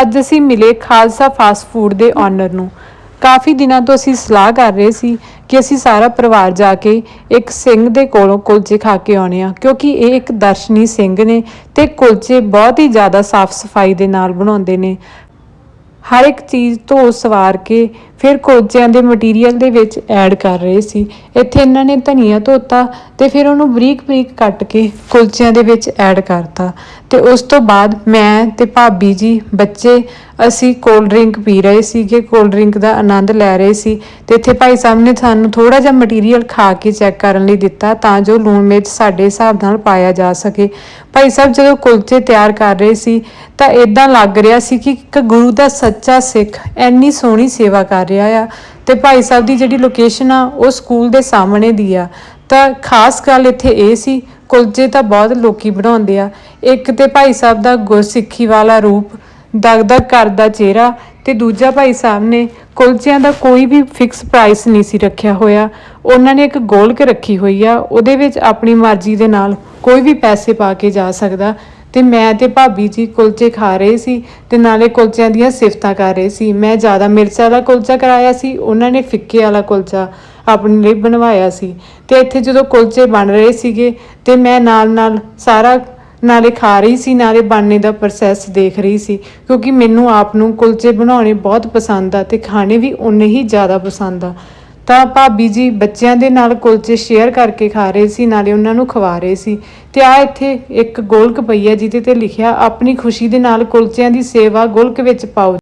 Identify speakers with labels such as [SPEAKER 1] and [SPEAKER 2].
[SPEAKER 1] ਅੱਜ ਅਸੀਂ ਮਿਲੇ ਖਾਲਸਾ ਫਾਸਟ ਫੂਡ ਦੇ ਓਨਰ ਨੂੰ। ਕਾਫੀ ਦਿਨਾਂ ਤੋਂ ਅਸੀਂ ਸਲਾਹ ਕਰ ਰਹੇ ਸੀ ਕਿ ਅਸੀਂ ਸਾਰਾ ਪਰਿਵਾਰ ਜਾ ਕੇ ਇੱਕ ਸਿੰਘ ਦੇ ਕੋਲੋਂ ਕੁਲਚੇ ਖਾ ਕੇ ਆਉਣੇ ਆ, ਕਿਉਂਕਿ ਇਹ ਇੱਕ ਦਰਸ਼ਨੀ ਸਿੰਘ ਨੇ ਤੇ ਕੁਲਚੇ ਬਹੁਤ ਹੀ ਜ਼ਿਆਦਾ ਸਾਫ਼ ਸਫ਼ਾਈ ਦੇ ਨਾਲ ਬਣਾਉਂਦੇ ਨੇ। ਹਰ ਇੱਕ ਚੀਜ਼ ਧੋ ਸਵਾਰ ਕੇ ਫਿਰ ਕੁਲਚਿਆਂ ਦੇ ਮਟੀਰੀਅਲ ਦੇ ਵਿੱਚ ਐਡ ਕਰ ਰਹੇ ਸੀ। ਇੱਥੇ ਇਹਨਾਂ ਨੇ ਧਨੀਆ ਧੋਤਾ ਤੇ ਫਿਰ ਉਹਨੂੰ ਬਰੀਕ ਬਰੀਕ ਕੱਟ ਕੇ ਕੁਲਚਿਆਂ ਦੇ ਵਿੱਚ ਐਡ ਕਰਤਾ। ਤੇ ਉਸ ਤੋਂ ਬਾਅਦ ਮੈਂ ਤੇ ਭਾਬੀ ਜੀ, ਬੱਚੇ, ਅਸੀਂ ਕੋਲਡ ਡਰਿੰਕ ਪੀ ਰਹੇ ਸੀਗੇ। ਕੋਲਡ ਡਰਿੰਕ ਦਾ ਆਨੰਦ ਲੈ ਰਹੇ ਸੀ ਤੇ ਇੱਥੇ ਭਾਈ ਸਾਹਿਬ ਨੇ ਸਾਨੂੰ ਥੋੜਾ ਜਿਹਾ ਮਟੀਰੀਅਲ ਖਾ ਕੇ ਚੈੱਕ ਕਰਨ ਲਈ ਦਿੱਤਾ ਤਾਂ ਜੋ ਲੂਣ ਮਿਰਚ ਸਾਡੇ ਹਿਸਾਬ ਨਾਲ ਪਾਇਆ ਜਾ ਸਕੇ। ਭਾਈ ਸਾਹਿਬ, ਜਦੋਂ ਕੁਲਚੇ ਤਿਆਰ ਕਰ ਰਹੇ ਸੀ ਤਾਂ ਇਦਾਂ ਲੱਗ ਰਿਹਾ ਸੀ ਕਿ ਇੱਕ ਗੁਰੂ ਦਾ ਸੱਚਾ ਸਿੱਖ ਇੰਨੀ ਸੋਹਣੀ ਸੇਵਾ ਕਰ ਰਿਹਾ ਆ। ਤੇ ਭਾਈ ਸਾਹਿਬ ਦੀ ਜਿਹੜੀ ਲੋਕੇਸ਼ਨ ਆ, ਉਹ ਸਕੂਲ ਦੇ ਸਾਹਮਣੇ ਦੀ ਆ। ਤਾਂ ਖਾਸ ਗੱਲ ਇੱਥੇ ਇਹ ਸੀ, ਕੁਲਚੇ ਤਾਂ ਬਹੁਤ ਲੋਕੀ ਬਣਾਉਂਦੇ ਆ। ਇੱਕ ਤੇ ਭਾਈ ਸਾਹਿਬ ਦਾ ਗੁਰਸਿੱਖੀ ਵਾਲਾ ਰੂਪ, ਦਗਦਗ ਕਰਦਾ ਚਿਹਰਾ ਤੇ ਦੂਜਾ ਭਾਈ ਸਾਹਿਬ ਨੇ ਕੁਲਚਿਆਂ ਦਾ ਕੋਈ ਵੀ ਫਿਕਸ ਪ੍ਰਾਈਸ ਨਹੀਂ ਸੀ ਰੱਖਿਆ ਹੋਇਆ। ਉਹਨਾਂ ਨੇ ਇੱਕ ਗੋਲਕ ਰੱਖੀ ਹੋਈ ਆ, ਉਹਦੇ ਵਿੱਚ ਆਪਣੀ ਮਰਜ਼ੀ ਦੇ ਨਾਲ ਕੋਈ ਵੀ ਪੈਸੇ ਪਾ ਕੇ ਜਾ ਸਕਦਾ। ਤੇ ਮੈਂ ਤੇ ਭਾਬੀ ਜੀ ਕੁਲਚੇ ਖਾ ਰਹੇ ਸੀ ਤੇ ਨਾਲੇ ਕੁਲਚਿਆਂ ਦੀਆਂ ਸਿਫਤਾਂ ਕਰ ਰਹੇ ਸੀ। ਮੈਂ ਜ਼ਿਆਦਾ ਮਿਰਚ ਵਾਲਾ ਕੁਲਚਾ ਕਰਾਇਆ ਸੀ, ਉਹਨਾਂ ਨੇ ਫਿੱਕੇ ਵਾਲਾ ਕੁਲਚਾ ਆਪਣੇ ਲਈ ਬਣਵਾਇਆ ਸੀ। ਤੇ ਇੱਥੇ ਜਦੋਂ ਕੁਲਚੇ ਬਣ ਰਹੇ ਸੀਗੇ ਤੇ ਮੈਂ ਨਾਲ ਨਾਲ ਸਾਰਾ ਨਾਲੇ ਖਾ ਰਹੀ ਸੀ, ਨਾਲੇ ਬਣਨੇ ਦਾ ਪ੍ਰੋਸੈਸ ਦੇਖ ਰਹੀ ਸੀ ਕਿਉਂਕਿ ਮੈਨੂੰ ਆਪ ਨੂੰ ਕੁਲਚੇ ਬਣਾਉਣੇ ਬਹੁਤ ਪਸੰਦ ਆ ਤੇ ਖਾਣੇ ਵੀ ਉਨੇ ਹੀ ਜ਼ਿਆਦਾ ਪਸੰਦ ਆ। ਤਾਂ ਭਾਬੀ ਜੀ ਬੱਚਿਆਂ ਦੇ ਨਾਲ ਕੁਲਚੇ ਸ਼ੇਅਰ ਕਰਕੇ ਖਾ ਰਹੇ ਸੀ, ਨਾਲੇ ਉਹਨਾਂ ਨੂੰ ਖਵਾ ਰਹੇ ਸੀ। ਤੇ ਆ ਇੱਥੇ ਇੱਕ ਗੋਲਕ ਪਈ ਹੈ, ਜਿਹਦੇ ਤੇ ਲਿਖਿਆ, ਆਪਣੀ ਖੁਸ਼ੀ ਦੇ ਨਾਲ ਕੁਲਚਿਆਂ ਦੀ ਸੇਵਾ ਗੋਲਕ ਵਿੱਚ ਪਾਓ।